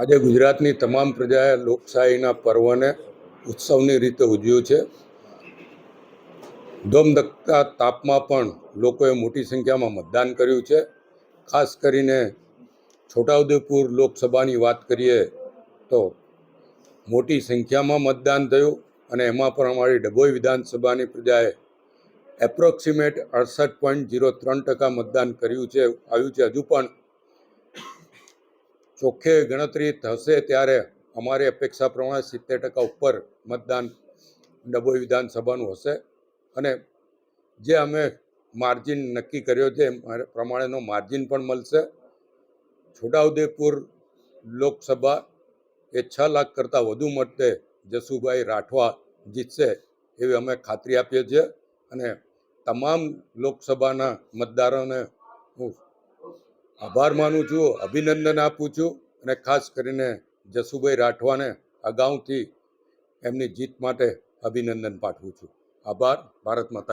આજે ગુજરાતની તમામ પ્રજાએ લોકશાહીના પર્વને ઉત્સવની રીતે ઉજવ્યું છે. ધોમધકતા તાપમાં પણ લોકોએ મોટી સંખ્યામાં મતદાન કર્યું છે. ખાસ કરીને છોટાઉદેપુર લોકસભાની વાત કરીએ તો મોટી સંખ્યામાં મતદાન થયું અને એમાં પણ અમારી ડભોઈ વિધાનસભાની પ્રજાએ એપ્રોક્સિમેટ અડસઠ પોઈન્ટ જીરો ત્રણ ટકા મતદાન કર્યું છે, આવ્યું છે. હજુ પણ ચોખ્ખે ગણતરી થશે ત્યારે અમારી અપેક્ષા પ્રમાણે સિત્તેર ટકા ઉપર મતદાન ડભોઈ વિધાનસભાનું હશે. અને જે અમે માર્જિન નક્કી કર્યો છે પ્રમાણેનો માર્જિન પણ મળશે. છોટાઉદેપુર લોકસભા એ છ લાખ કરતાં વધુ મતે જસુભાઈ રાઠવા જીતશે એવી અમે ખાતરી આપીએ છીએ. અને તમામ લોકસભાના મતદારોને હું આભાર માનું છું, અભિનંદન આપું છું અને ખાસ કરીને જસુભાઈ રાઠવાને અગાઉથી એમની જીત માટે અભિનંદન પાઠવું છું. આભાર, ભારત માતા